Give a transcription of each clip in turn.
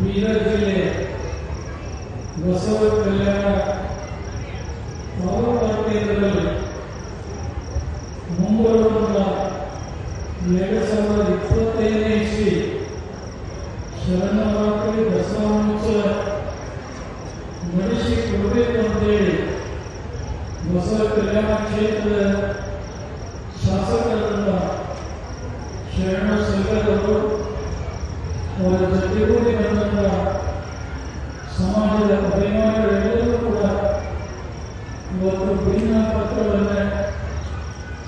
ಬೀದರ್ ಜಿಲ್ಲೆ ಬಸವ ಕಲ್ಯಾಣ ತಾಲೂಕಾ ಕೇಂದ್ರದಲ್ಲಿ ಮುಂಬರುವ ಎರಡು ಸಾವಿರದ ಇಪ್ಪತ್ತೈದನೇ ಇಸ್ವಿ ಶರಣರಾತ್ರಿ ದಸರಾಮೋತ್ಸವ ನಡೆಸಿಕೊಡಬೇಕು ಅಂತೇಳಿ ಬಸವ ಕಲ್ಯಾಣ ಕ್ಷೇತ್ರದ ಶಾಸಕರಾದ ಶರಣ ಸಲ್ಗರವರು ಅವರ ಸಮಾಜದ ಅಭಿಮಾನಿಗಳೆಲ್ಲರೂ ಕೂಡ ಇವತ್ತು ಭಿನ್ನ ಪತ್ರವನ್ನು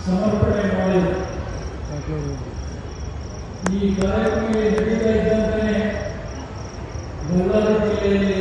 ಸಮರ್ಪಣೆ ಮಾಡಿದರು. ಈ ಕಾರ್ಯಕ್ರಮ ನಡೀತಾ ಇದ್ದಂತೆಯೇ ಬಳ್ಳಾರಿ ಜಿಲ್ಲೆಯಲ್ಲಿ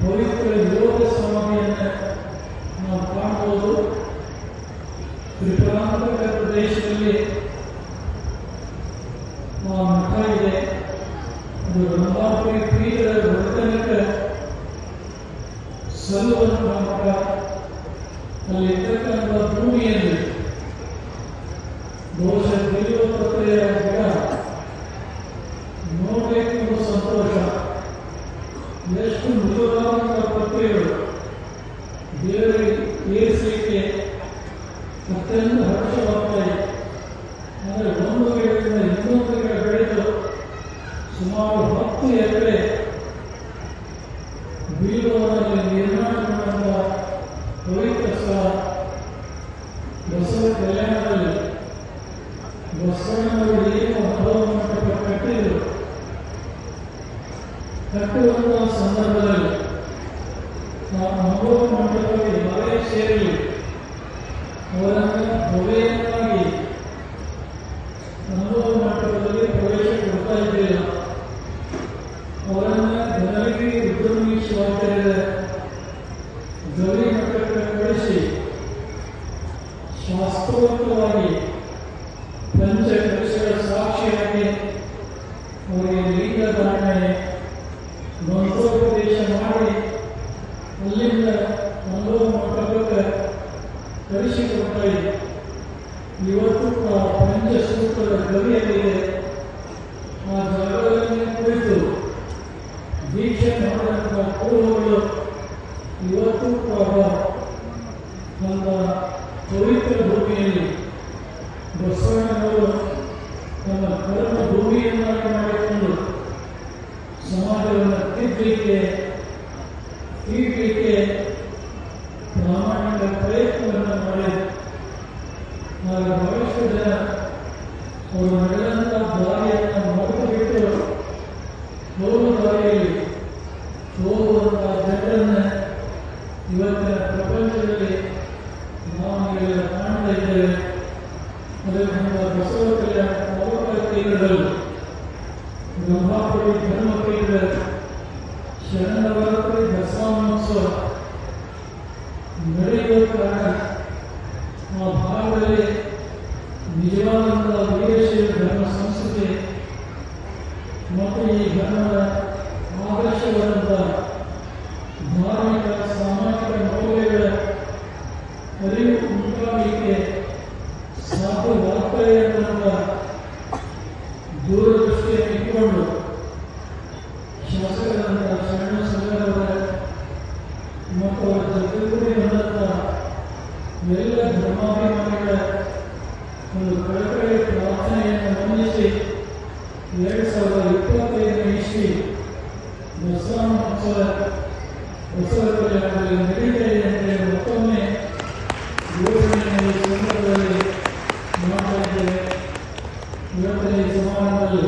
ಪವಿತ್ರ ಯೋಗ ಸಮಾಧಿಯನ್ನು ನಾವು ಕಾಣಬಹುದು ತ್ರಿಪುರಾಂತಕ ಪ್ರದೇಶದಲ್ಲಿ ಆ ಮಠ ಇದೆ ಅದು ರಂಭಾಪುರಿ ಪೀಠದ ವರ್ತನಿಕ ಸಲ್ಲುವಂತಹ ಮಠ ಅಲ್ಲಿರ್ತಕ್ಕಂಥ ಭೂಮಿಯಲ್ಲಿ ದೋಷ ತಿಳಿಯುವ ಪ್ರಕ್ರಿಯೆಯ ಗಿಡ ನೋಡಲಿಕ್ಕೆ ಒಂದು ಸಂತೋಷ ಎಷ್ಟು ಮೃದುವಾದಂತಹ ಪ್ರಕ್ರಿಯೆಗಳು ದೇವರಿಗೆ ಏರಿಸಲಿಕ್ಕೆ ಅತ್ಯಂತ ಹರ್ಷವಾಗ್ತಾ ಇದೆ. ಅಂದರೆ ಒಂದು ಗಿಡದಿಂದ ಬೆಳೆದು ಸುಮಾರು ಹತ್ತು ಎಕರೆ ಬೀಳುವವರಲ್ಲಿ ನಿರ್ಮಾಣ ಮಾಡುವ ಪವಿತ್ರ ಸ್ಥಳ ಬಸವ ಕಲ್ಯಾಣದಲ್ಲಿ. ಬಸವಣ್ಣವರು ಏನು ಹಲವು ಮಂಟಪ ಕಟ್ಟಿದರು? ಕಟ್ಟುವಂತಹ ಸಂದರ್ಭದಲ್ಲಿ ನಾವು ಅನುಭವ ಮಂಟಪಕ್ಕೆ ಮಳೆ ಸೇರಲಿ. ಅವರನ್ನು ಭವ್ಯವಾಗಿ ಅನುಭವ ಮಂಟಪದಲ್ಲಿ ಪ್ರವೇಶ ಕೊಡ್ತಾ ಇದ್ದಿಲ್ಲ ಅವರನ್ನು ಜನರಿಗೆ ಉದ್ಯಮಿ ಶಿವಾಚಾರ್ಯರ ಗವಿ ಮಟ್ಟಕ್ಕೆ ಕಳಿಸಿ ಶಾಸ್ತ್ರೋಕ್ತವಾಗಿ ಪಂಚಕೃಷಿಗಳ ಸಾಕ್ಷಿಯಾಗಿ ಅವರಿಗೆ ಲಿಂಗ ಧಾರಣೆ, ಮಂತ್ರೋಪದೇಶ ಮಾಡಿ, ಅಲ್ಲಿಂದ ಮಂಟಪಕ್ಕೆ ಕಳಿಸಿಕೊಡ್ತಾ ಇದೆ ಇವತ್ತು, ಆ ಪಂಚಸೂತ್ರದ ಗವಿಯಲ್ಲಿದೆ. ಆ ಜಾಗದಲ್ಲಿ ಕುಳಿತು ದೀಕ್ಷೆ ಮಾಡಿದಂಥ ಪೂರ್ವಗಳು ಇವತ್ತು ಕೂಡ ನಮ್ಮ ಪವಿತ್ರ ಭೂಮಿಯಲ್ಲಿ ಬಸವಣ್ಣನವರು ತನ್ನ ಕರ್ಮ ಭೂಮಿಯನ್ನಾಗಿ ಮಾಡಿಕೊಂಡು ಸಮಾಜವನ್ನು ತಿದ್ದಲಿಕ್ಕೆ ಕೇಂದ್ರ ಶರಣರಾತ್ರಿ ದಸರಾ ಮಹೋತ್ಸವ ನಡೆಯುವ ಕಾರಣ ಆ ಭಾಗದಲ್ಲಿ ನಿಜವಾದಂತಹ ವೀರಶೈವ ಧರ್ಮ ಸಂಸ್ಕೃತಿ ಮತ್ತು ಈ ಧರ್ಮದ ಆದರ್ಶವಾದಂಥ ಎಲ್ಲ ಧರ್ಮಾಭಿಮಾನಿಗಳ ಒಂದು ಕಳಕಳಿ ಪ್ರಾರ್ಥನೆಯನ್ನು ಮನ್ನಿಸಿ ಎರಡು ಸಾವಿರದ ಇಪ್ಪತ್ತೈದನೇ ಇಸ್ವಿ ದಸರಾ ಮಹೋತ್ಸವ ಬಸವ ಕಲ್ಯಾಣದಲ್ಲಿ ನಡೀತಾ ಇದೆ ಅಂತ ಹೇಳಿ ಮತ್ತೊಮ್ಮೆ ಘೋಷಣೆಯನ್ನು ಈ ಸಂದರ್ಭದಲ್ಲಿ ಮಾಡ್ತಾ ಇದ್ದೇವೆ ಇವತ್ತಿನ ಈ ಸಮಾರಂಭದಲ್ಲಿ